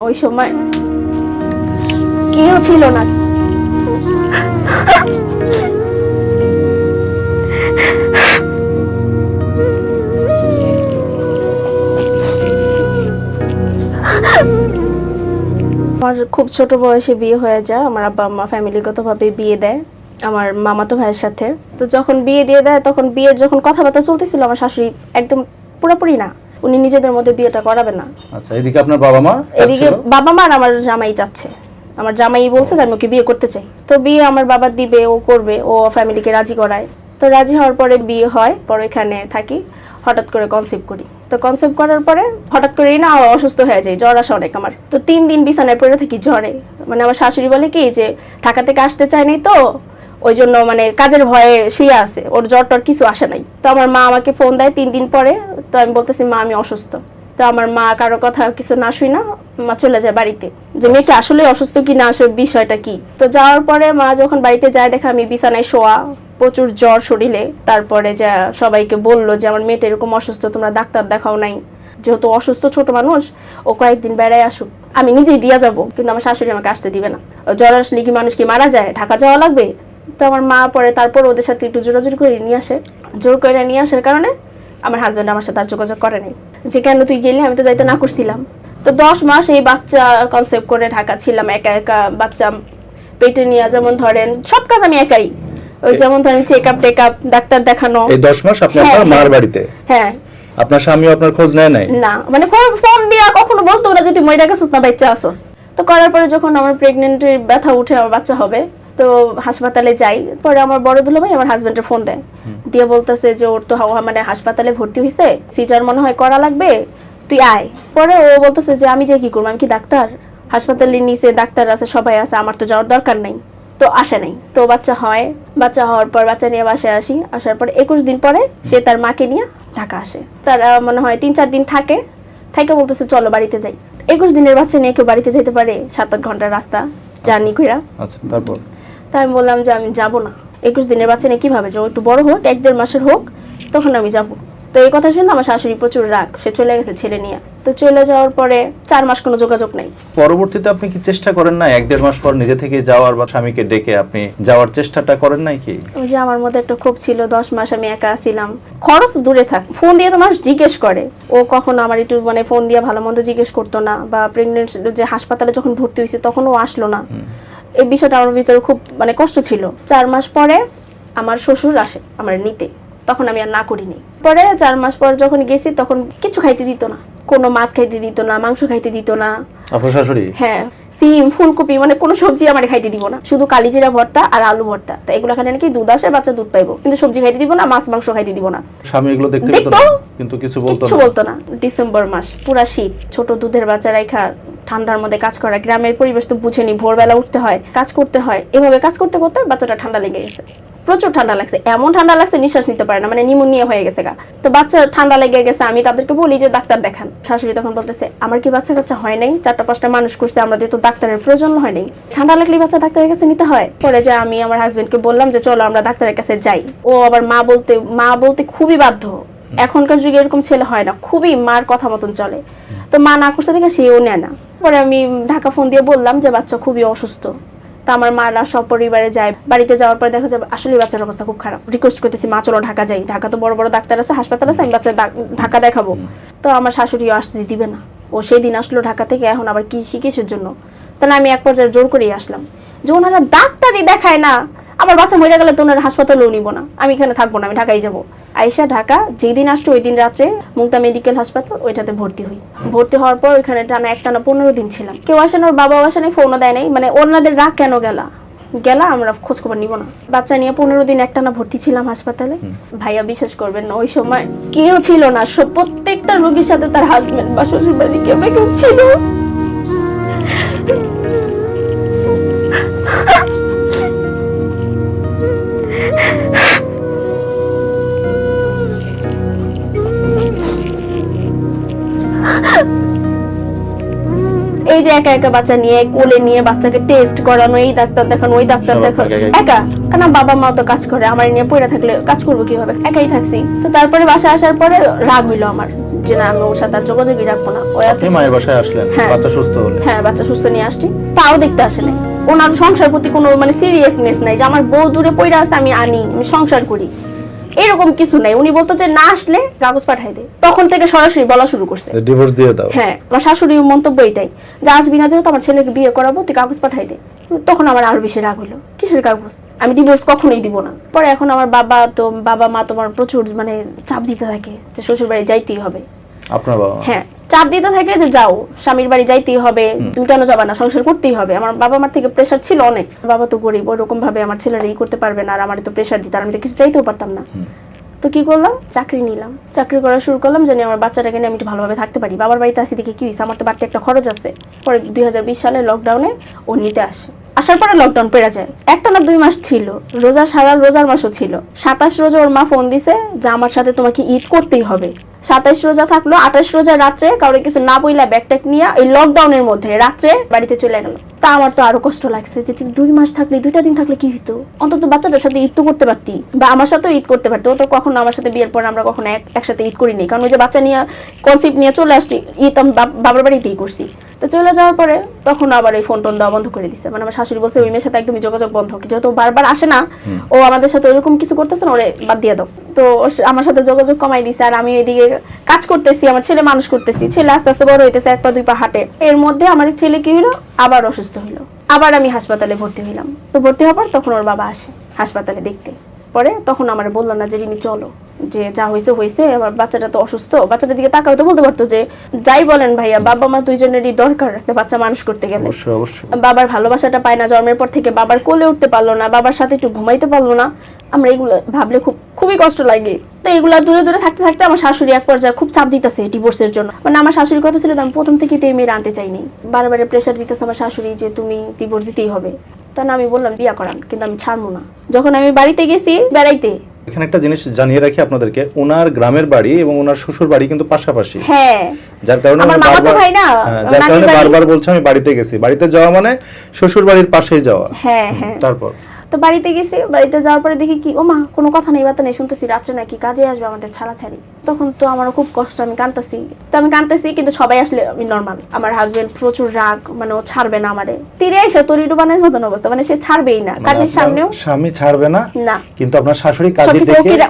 ওই সময় কেউ ছিল না। আমার খুব ছোট বয়সে বিয়ে হয়ে যায়। আমার আব্বা আম্মা ফ্যামিলিগতভাবে বিয়ে দেয় আমার মামাতো ভাইয়ের সাথে। তো যখন বিয়ে দিয়ে দেয়, তখন বিয়ের যখন কথাবার্তা চলতেছিল, আমার শাশুড়ি একদম পুরোপুরি না। উনি নিজেদের মধ্যে বিয়েটা করাবে না। আচ্ছা এদিকে আপনার বাবা মা এদিকে বাবা মা আর আমার জামাই যাচ্ছে আমার জামাই বলছে যে আমি ওকে বিয়ে করতে চাই। তো বিয়ে আমার বাবা দিবে ও করবে ও ফ্যামিলিকে রাজি করায়। তো রাজি হওয়ার পরে বিয়ে হয় পরে এখানে থাকি হঠাৎ করে কনসেপ্ট করি। তো কনসেপ্ট করার পরে হঠাৎ করেই না অসুস্থ হয়ে যায় জ্বর আসে অনেক আমার। তো তিন দিন বিছানায় পড়ে থাকি জ্বরে। মানে আমার শাশুড়ি বলে কি যে ঢাকা থেকে আসতে চায় নাই তো ওই জন্য মানে কাজের ভয়ে শুয়ে আছে, ওর জ্বর টর কিছু আসে নাই। তো আমার মা আমাকে ফোন দেয় তিন দিন পরে, তো আমি বলতেছি, মা, আমি অসুস্থ। তো আমার মা কারও কথা কিছু না শুই না, মা চলে যায় বাড়িতে। যে মেয়েটা আসলে অসুস্থ কি না, আসলে বিষয়টা কি? তো যাওয়ার পরে মা যখন বাড়িতে যায়, দেখে আমি বিছানায় শোয়া, প্রচুর জ্বর শরীরে। তারপরে যা সবাইকে বলল যে, আমার মেয়েটা এরকম অসুস্থ, তোমরা ডাক্তার দেখাও নাই। যেহেতু অসুস্থ ছোট মানুষ, ও কয়েকদিন বেড়ায় আসুক। আমি নিজেই দিয়া যাব, কিন্তু আমার শাশুড়ি আমাকে আসতে দিবে না। জ্বর আসলে কি মানুষ কি মারা যায়? ঢাকা যাওয়া লাগবে? তো আমার মা পরে তারপর ওদের সাথে একটু জোরাজোরি করে নিয়ে আসে। জোর করে নিয়ে আসার কারণে আমার হাজব্যান্ড আমার সাথে আর যোগাযোগ করে নাই। যে কেন তুই গেলি? আমি তো যাইতে না করছিলাম। তো দশ মাস এই বাচ্চা কনসেপ্ট করে ঢাকা ছিলাম একা একা বাচ্চা পেটে নিয়ে যেমন ধরেন সব কাজ আমি একাই। ওই যেমন ধরেন check up take up doctor দেখানো। এই দশ মাস আপনি হ্যাঁ, আপনার মার হ্যাঁ। বাড়িতে? হ্যাঁ। আপনার স্বামীও আপনার খোঁজ নেয় নাই? না মানে ফোন দিয়া কখনো বলতো না যে তুই মহিলাকে সুতনা বাচ্চা আসস তো করার পরে যখন আমার প্রেগনেন্টের ব্যথা উঠে আমার বাচ্চা হবে তো হাসপাতালে যাই পরে আমার বড় দুলো ভাই আমার হাজবেন্ডের ফোন দেয়। দিয়ে বলতেছে যে ওর তো হাওয়া মানে হাসপাতালে ভর্তি হয়েছে সিজার মনে হয় করা লাগবে তুই আয়। পরে ও বলতেছে যে আমি যে কি করব? আমি কি ডাক্তার? হাসপাতালে নিচে ডাক্তার আছে সবাই আছে আমার তো যাওয়ার দরকার নাই। তো আসে নাই। তো বাচ্চা হয় বাচ্চা হওয়ার পর বাচ্চা নিয়ে বাসায় আসি আসার পর একুশ দিন পরে সে তার মাকে নিয়ে ঢাকা আসে। তার মনে হয় তিন চার দিন থাকে থাকে বলতেছে চলো বাড়িতে যাই। একুশ দিনের বাচ্চা নিয়ে কেউ বাড়িতে যেতে পারে সাত আট ঘণ্টার রাস্তা জার্নি করে আচ্ছা তারপর? তাই আমি বললাম যে আমি যাব না। একুশ দিনের বাচ্চা নিয়ে কীভাবে যাব? একটু বড় হোক এক দেড় মাসের হোক তখন আমি যাব। তো এই কথা শুনে আমার শাশুড়ি প্রচুর রাগ সে চলে গেছে ছেলে নিয়ে। তো চলে যাওয়ার পরে চার মাস কোনো যোগাযোগ নাই। পরবর্তীতে আপনি কি চেষ্টা করেন না এক দেড় মাস পর নিজে থেকে যাওয়ার বা স্বামীকে ডেকে আপনি যাওয়ার চেষ্টাটা করেন নাই কি? ওই যে আমার মধ্যে একটা খুব ছিল দশ মাস আমি একা ছিলাম। খরচ দূরে থাক ফোন দিয়ে তো মানুষ জিজ্ঞেস করে। ও কখনো আমার একটু মানে ফোন দিয়ে ভালো মন্দ জিজ্ঞেস করতো না বা প্রেগনেন্ট যে হাসপাতালে যখন ভর্তি হয়েছে তখন ও আসলো না। এই বিষয়টা আমার ভিতরে খুব মানে কষ্ট ছিল। চার মাস পরে আমার শ্বশুর আসে আমার নিতে। তখন আমি আর না করিনি। পরে চার মাস পর যখন গেছি তখন কিছু খাইতে দিত না। কোনো মাছ খাইতে দিত না মাংস খাইতে দিত না। আপনার শাশুড়ি? হ্যাঁ সিম ফুলকপি মানে কোনো সবজি আমার খাইতে দিব না। শুধু কালিজিরা ভর্তা আর আলু ভর্তা। তো এগুলো খাইলে নাকি দুধ আসে বাচ্চা দুধ পাইবো। কিন্তু সবজি খাইতে দিব না মাছ মাংস খাইতে দিব না। স্বামী এগুলো দেখতে পেত কিন্তু কিছু বলতো না? বলতো না। ডিসেম্বর মাস পুরা শীত। ছোট দুধের বাচ্চারাই খা ঠান্ডার মধ্যে কাজ করা গ্রামের পরিবেশ তো বুঝেনি ভোরবেলা উঠতে হয় কাজ করতে হয়। এভাবে কাজ করতে করতে বাচ্চাটা ঠান্ডা লেগে গেছে। প্রচুর ঠান্ডা লাগছে। এমন ঠান্ডা লাগছে নিঃশ্বাস নিতে পারে না মানে নিমোনিয়া হয়ে গেছে গা। তো বাচ্চা ঠান্ডা লেগে গেছে আমি তাদেরকে বলি যে ডাক্তার দেখান। শাশুড়ি তখন বলতেছে আমার কি বাচ্চা কাচ্চা হয় নাই? চারটা পাঁচটা মানুষ করছে আমাদের তো ডাক্তারের প্রয়োজন হয় নাই। ঠান্ডা লাগলে বাচ্চা ডাক্তারের কাছে নিতে হয়। পরে যে আমি আমার হাজবেন্ডকে বললাম যে চলো আমরা ডাক্তারের কাছে যাই। ও আবার মা বলতে মা বলতে খুবই বাধ্য। এখনকার যুগে এরকম ছেলে হয় না খুবই মার কথা মতন চলে। তো মা না করছে দেখে সেও নেয় না। পরে আমি ঢাকা ফোন দিয়ে বললাম যে বাচ্চা খুবই অসুস্থ। তা আমার মারা সব পরিবারে যায়। বাড়িতে যাওয়ার পরে দেখা যাবে আসলে বাচ্চার অবস্থা খুব খারাপ। রিকোয়েস্ট করতেছি মা চলো ঢাকা যাই। ঢাকা তো বড় বড় ডাক্তার আছে হাসপাতাল আছে আমি বাচ্চা ঢাকা দেখাবো। তো আমার শাশুড়িও আসতে দিবে না। ও সেই দিন আসলো ঢাকা থেকে এখন আবার কি কিসের জন্য। তাহলে আমি এক পর্যায়ে জোর করেই আসলাম। যে ওনারা ডাক্তারই দেখায় না আমার বাচ্চা মরে গেলে তো ওনারা হাসপাতালেও নিব না। আমি এখানে থাকব না আমি ঢাকায় যাব। আইসা ঢাকা যেই দিন আসছে ওই দিন রাত্রে মুক্তা মেডিকেল হাসপাতাল ওইটাতে ভর্তি হই। ভর্তি হওয়ার পর ওইখানে টানা একটানা পনেরো দিন ছিলাম। কেউ আসেন ওর আসে নাই ফোনও দেয় নাই। মানে ওনাদের রাগ কেন গেলা? গেলা আমরা খোঁজ খবর নিব না। বাচ্চা নিয়ে পনেরো দিন একটানা ভর্তি ছিলাম হাসপাতালে। ভাইয়া বিশ্বাস করবেন না ওই সময় কেউ ছিল না। সব প্রত্যেকটা রোগীর সাথে তার হাজবেন্ড বা শ্বশুর বাড়ি কেউ না কেউ ছিল। এই যে একা একা বাচ্চা নিয়ে কোলে নিয়ে বাচ্চাকে টেস্ট করানো এই ডাক্তার দেখানো ওই ডাক্তার দেখানো। একা কারণ বাবা মা তো কাজ করে আমার নিয়ে পড়ে থাকলে কাজ করব কীভাবে? একাই থাকছি। তো তারপরে বাসা আসার পরে রাগ হইল আমার যে না আমি ওর সাথে আর যোগাযোগই রাখব না। ও আপনি মায়ের বাসায় আসলেন হ্যাঁ। বাচ্চা সুস্থ হলে হ্যাঁ বাচ্চা সুস্থ নিয়ে আসছি। তাও দেখতে আসে নাই। ওনার সংসার প্রতি কোনো মানে সিরিয়াসনেস নাই যে আমার বউ দূরে পড়ে আছে আমি আনি আমি সংসার করি। এরকম কিছু নাই। উনি বলতো যে না আসলে কাগজ পাঠাই দে। তখন থেকে সরাসরি বলা শুরু করছে। ডিভোর্স দিয়ে দাও। হ্যাঁ আমার শাশুড়ির মন্তব্য এটাই যে আসবি না যেহেতু আমার ছেলেকে বিয়ে করাবো তুই কাগজ পাঠাই দে। তখন আমার আরও বেশি রাগ হলো। কিসের কাগজ? আমি ডিভোর্স কখনোই দিব না। পরে এখন আমার বাবা তো বাবা মা তোমার প্রচুর মানে চাপ দিতে থাকে যে শ্বশুর বাড়ি যাইতেই হবে। আপনার বাবা হ্যাঁ চাপ দিতে থাকে যে যাও স্বামীর বাড়ি যাইতেই হবে তুমি কেন যাবা না? সংসার করতেই হবে। আমার বাবা মার থেকে প্রেশার ছিল অনেক। বাবা তো গরিব ওরকম ভাবে আমার ছেলেরা ই করতে পারবে না আর আমার তো প্রেশার দিতে আর আমি তো কিছু চাইতেও পারতাম না। তো কি করলাম? চাকরি নিলাম। চাকরি করা শুরু করলাম জানি আমার বাচ্চাটাকে নিয়ে আমি একটু ভালোভাবে থাকতে পারি। বাবার বাড়িতে আসি দেখি কি হয়েছে আমার তো বাড়তি একটা খরচ আছে। পরে দুই হাজার বিশ সালে লকডাউনে ও নিতে আসে। আসার পরে লকডাউন পেরা যায়। একটা না দুই মাস ছিল। রোজা সারা রোজার মাসও ছিল। সাতাশ রোজা ওর মা ফোন দিছে যে আমার সাথে তোমাকে ঈদ করতেই হবে। সাতাশ রোজা থাকল, আঠাশ রোজা রাত্রে কারোর কিছু না বইলা ব্যাগ ট্যাগ নিয়ে এই লকডাউনের মধ্যে রাত্রে বাড়িতে চলে গেল। তা আমার তো আরও কষ্ট লাগছে যে দুই মাস থাকলে, দুইটা দিন থাকলে কি হতো অন্তত বাচ্চাটার সাথে ঈদ তো করতে পারতি, বা আমার সাথেও ঈদ করতে পারতো। তো কখনো আমার সাথে বিয়ের পর আমরা কখনো এক, একসাথে ঈদ করিনি। কারণ ওই যে বাচ্চা নিয়ে কনসেপ্ট নিয়ে চলে আসছি, ঈদ আমি বাবার বাড়িতেই করছি। তো চলে যাওয়ার পরে তখন আবার এই ফোন টোন দেওয়া বন্ধ করে দিছে। মানে আমার শাশুড়ি বলছে ওই মেয়ের সাথে একদমই যোগাযোগ বন্ধ। যেহেতু বারবার আসে না ও আমাদের সাথে ওইরকম কিছু করতেছে না ওরে বাদ দিয়ে দাও। তো আমার সাথে যোগাযোগ কমাই দিছে আর আমি এদিকে কাজ করতেছি আমার ছেলে মানুষ করতেছি। ছেলে আস্তে আস্তে বড় হইতেছে এক পা দুই পা হাঁটে। এর মধ্যে আমার ছেলে কি হলো আবার অসুস্থ হইল। আবার আমি হাসপাতালে ভর্তি হইলাম। তো ভর্তি হওয়ার পর তখন ওর বাবা আসে হাসপাতালে দেখতে। পরে তখন আমার বলল না যে রিমি চলো। যে যা হয়েছে হয়েছে আমার বাচ্চাটা তো অসুস্থ। বাচ্চাটার দিকে তাকাও তো বলতে পারতো যে যাই বলেন ভাইয়া বাবা মা দুইজনেরই দরকার একটা বাচ্চা মানুষ করতে গেলে। বাবার ভালোবাসাটা পায় না জন্মের পর থেকে বাবার কোলে উঠতে পারল না বাবার সাথে একটু ঘুমাইতে পারল না। আমরা এগুলো ভাবলে খুব খুবই কষ্ট লাগে। তো এগুলা দূরে দূরে থাকতে থাকতে আমার শাশুড়ি এক পর্যায়ে খুব চাপ দিতেছে ডিভোর্সের জন্য। মানে আমার শাশুড়ির কথা ছিল আমি প্রথম থেকেই তো এই মেয়ের আনতে চাইনি। বারবার প্রেশার দিতেছে আমার শাশুড়ি যে তুমি ডিভোর্স দিতেই হবে। তা না আমি বললাম বিয়া করান কিন্তু আমি ছাড়বো না। যখন আমি বাড়িতে গেছি বেড়াইতে এখানে একটা জিনিস জানিয়ে রাখি আপনাদেরকে ওনার গ্রামের বাড়ি এবং ওনার শ্বশুর বাড়ি কিন্তু পাশাপাশি। হ্যাঁ। যার কারণে আমি বারবার- হ্যাঁ, যার কারণে। বারবার বলছে আমি বাড়িতে গেছি। বাড়িতে যাওয়া মানে শ্বশুর বাড়ির পাশেই যাওয়া। হ্যাঁ হ্যাঁ। তারপর? তো বাড়িতে গেছি বাড়িতে যাওয়ার পরে দেখি কি ও মা কোনো কথা নেই বার্তা নেই শুনতেছি রাত্রে নাকি কাজে আসবে আমাদের ছাড়াছাড়ি। তখন তো আমারও খুব কষ্ট আমি কাঁদতেছি। তো আমি কাঁদতেছি কিন্তু সবাই আসলে আমি নর্মাল আমার হাজবেন্ড প্রচুর রাগ মানে ও ছাড়বে না আমারে। তীরে এসে তরি ডুবানের মতন অবস্থা মানে সে ছাড়বেই না মানে কাজের সামনেও স্বামী ছাড়বে না না। কিন্তু আপনার শাশুড়ি কাজে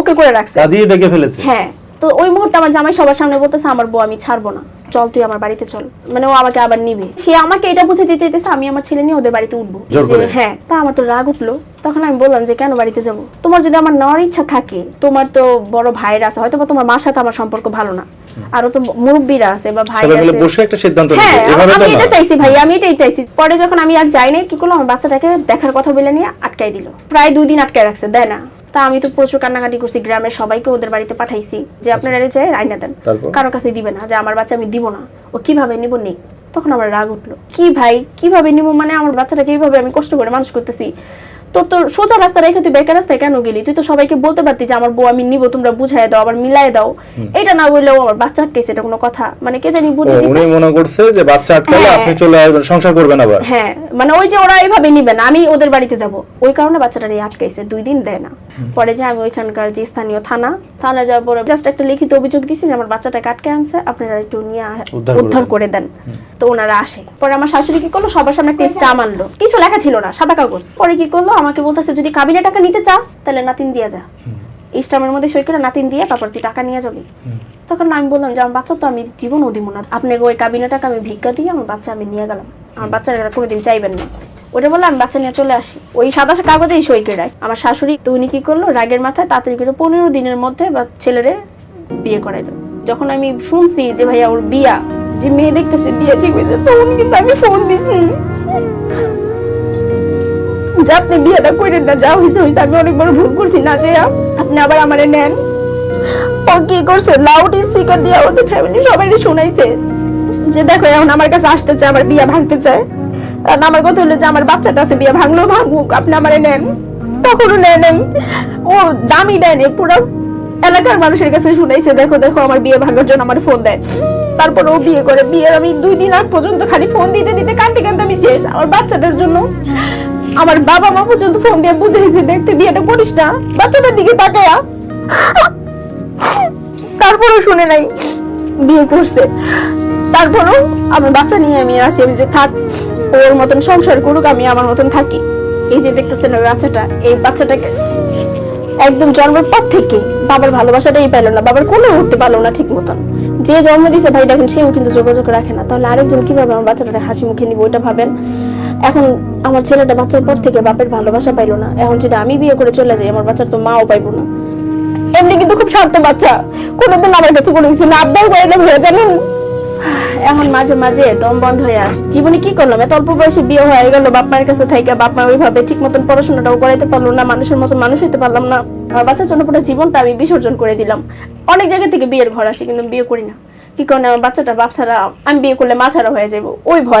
ওকে করে রাখছে। কাজেই ডেকে ফেলেছে। হ্যাঁ। তো ওই মুহূর্তে আমার জামাই সবার সামনে বলতেছে আমার বউ আমি ছাড়বো না। চল তুই আমার বাড়িতে চল। মানে ও আমাকে আবার নিবে। সে আমাকে এটা বুঝাতে চাইতেছে আমি আমার ছেলে নিয়ে ওদের বাড়িতে উঠবো? হ্যাঁ তা আমার তো রাগ উঠল। তখন আমি বললাম যে কেন বাড়িতে যাব? তোমার যদি আমার নেওয়ার ইচ্ছা থাকে তোমার তো বড় ভাইয়ের আছে হয়তো তোমার মার সাথে আমার সম্পর্ক ভালো না। আরও তো মুরব্বীরা আছে বা ভাই আছে। বসে একটা সিদ্ধান্ত হ্যাঁ আমি এটা চাইছি ভাই আমি এটাই চাইছি। পরে যখন আমি আর যাই নাই কি করল? আমার বাচ্চাটাকে দেখার কথা বলে নিয়ে আটকাই দিল। প্রায় দুই দিন আটকায় রাখছে দেয় না। তা আমি তো প্রচুর কান্নাকাটি করছি গ্রামের সবাইকে ওদের বাড়িতে পাঠাইছি যে আপনারা এটা চাই আইনা দেন। কারও কাছে দিবে না যে আমার বাচ্চা আমি দিব না ও কীভাবে নিব নেই। তখন আমার রাগ উঠল কি ভাই কীভাবে নিব? মানে আমার বাচ্চাটাকে এইভাবে আমি কষ্ট করে মানুষ করতেছি। তোর তো সোজা রাস্তা রেখে তুই বেকার রাস্তায় কেন গেলি? তুই তো সবাইকে বলতে পারতি যে আমার বউ আমি নিব তোমরা বুঝাই দাও আবার মিলাই দাও। এটা না বললেও আমার বাচ্চা আটকেছে এটা কোনো কথা। মানে কে জানি বুদ্ধি দিছে। উনি মনে করছে যে বাচ্চা আটকালে হ্যাঁ। আপনি চলে আসবেন সংসার করবেন আবার। হ্যাঁ মানে ওই যে ওরা এইভাবে নিবে না আমি ওদের বাড়িতে যাব। ওই কারণে বাচ্চাটা নিয়ে আটকাইছে দুই দিন দেয় না। পরে যে আমি ওইখানকার যে স্থানীয় থানা। থানা যাওয়ার পরে জাস্ট একটা লিখিত অভিযোগ দিছি যে আমার বাচ্চাটাকে আটকে আনছে আপনারা একটু নিয়ে উদ্ধার করে দেন। তো ওনারা আসে। পরে আমার শাশুড়ি কি করল? সবার সামনে একটা স্টাম আনলো। কিছু লেখা ছিল না সাদা কাগজ। পরে কি করল? আমাকে বলতেছে যদি কাবিনে টাকা নিতে চাস তাহলে নাতিন দিয়ে যা। স্টামের মধ্যে সই করে নাতিন দিয়ে তারপর তুই টাকা নিয়ে যাবি। তখন আমি বললাম যে আমার বাচ্চা তো আমি জীবন দিব না। আপনাকে ওই কাবিনে টাকা আমি ভিক্ষা দিয়ে আমার বাচ্চা আমি নিয়ে গেলাম। আমার বাচ্চারা কোনোদিন চাইবেন না। ওটা বলে, আমি বাচ্চা নিয়ে চলে আসি। ওই সাদা কাগজেই সই করে রাখ। আমার শাশুড়ি তো উনি কি করল? রাগের মাথায় তাড়াতাড়ি করে পনেরো দিনের মধ্যে বা ছেলেরে বিয়ে করাইলো। যখন আমি শুনছি যে ভাইয়া ওর বিয়া, যে মেয়ে দেখতেছে বিয়ে ঠিক হয়েছে, তখন কিন্তু আমি ফোন দিছি। যে আপনি বিয়েটা করেন না, যা হয়েছে হয়েছে আমি অনেক বড় ভুল করছি না, যে আপনি আবার আমারে নেন। ও কি করছে? লাউড স্পিকার দিয়ে ওদের ফ্যামিলি সবাই শোনাইছে। যে দেখো, এখন আমার কাছে আসতে চায়, আমার বিয়ে ভাঙতে চায়। আর আমার কথা হলো যে আমার বাচ্চাটা আছে, বিয়ে ভাঙলো, ভাঙুক, আপনি আমারে নেন। তখনও নেয় নাই। ও দামি দেয়নি পুরো এলাকার মানুষের কাছে শুনাইছে, দেখো দেখো, আমার বিয়ে ভাঙার জন্য আমার ফোন দেয়। তারপর ও বিয়ে করে, বিয়ের আমি দুই দিন আগ পর্যন্ত খালি ফোন দিতে দিতে কাঁদতে কাঁদতে আমি শেষ। আমার বাচ্চাটার জন্য আমার বাবা মা পর্যন্ত ফোন দিয়ে বুঝাইছে, দেখ, তুই বিয়েটা করিস না, বাচ্চাটার দিকে তাকায়া তারপরও শুনে নাই, বিয়ে করছে। তারপরও আমার বাচ্চা নিয়ে আমি আসি আমি যে থাক ওর মতন সংসার করুক, আমি আমার মতন থাকি। এই যে দেখতেছেন ওই বাচ্চাটা, এই বাচ্চাটাকে একদম জন্মের পর থেকে বাবার ভালোবাসাটাই পেল না, বাবার কোনো উঠতে পারল না ঠিক মতন। যে জন্ম দিছে, ভাই, দেখেন, সেও কিন্তু যোগাযোগ রাখে না। তাহলে আরেকজন কীভাবে আমার বাচ্চাটাকে হাসি মুখে নিব, ওইটা ভাবেন? এখন আমার ছেলেটা বাচ্চার পর থেকে বাপের ভালোবাসা পাইলো না। এখন যদি আমি বিয়ে করে চলে যাই, আমার বাচ্চার তো মাও পাইবো না। এমনি কিন্তু খুব শান্ত বাচ্চা। কোনোদিন আমার কাছে কোনো কিছু না, আবদার করে না ভেবে জানেন? এখন মাঝে মাঝে দম বন্ধ হয়ে আস। জীবনে কি করলাম? এত অল্প বয়সে বিয়ে হয়ে গেল বাপ মায়ের কাছে থাকে বাপ মা ওইভাবে ঠিক মতন পড়াশোনাটাও করাইতে পারল না, মানুষের মতন মানুষ হইতে পারলাম না। আমার বাচ্চার জন্য পুরো জীবনটা আমি বিসর্জন করে দিলাম। অনেক জায়গা থেকে বিয়ের ঘর আসি, কিন্তু বিয়ে করি না। কি কারণে আমার বাচ্চাটা বাপ ছাড়া, আমি বিয়ে করলে মা ছাড়া হয়ে যাব ওই ভয়।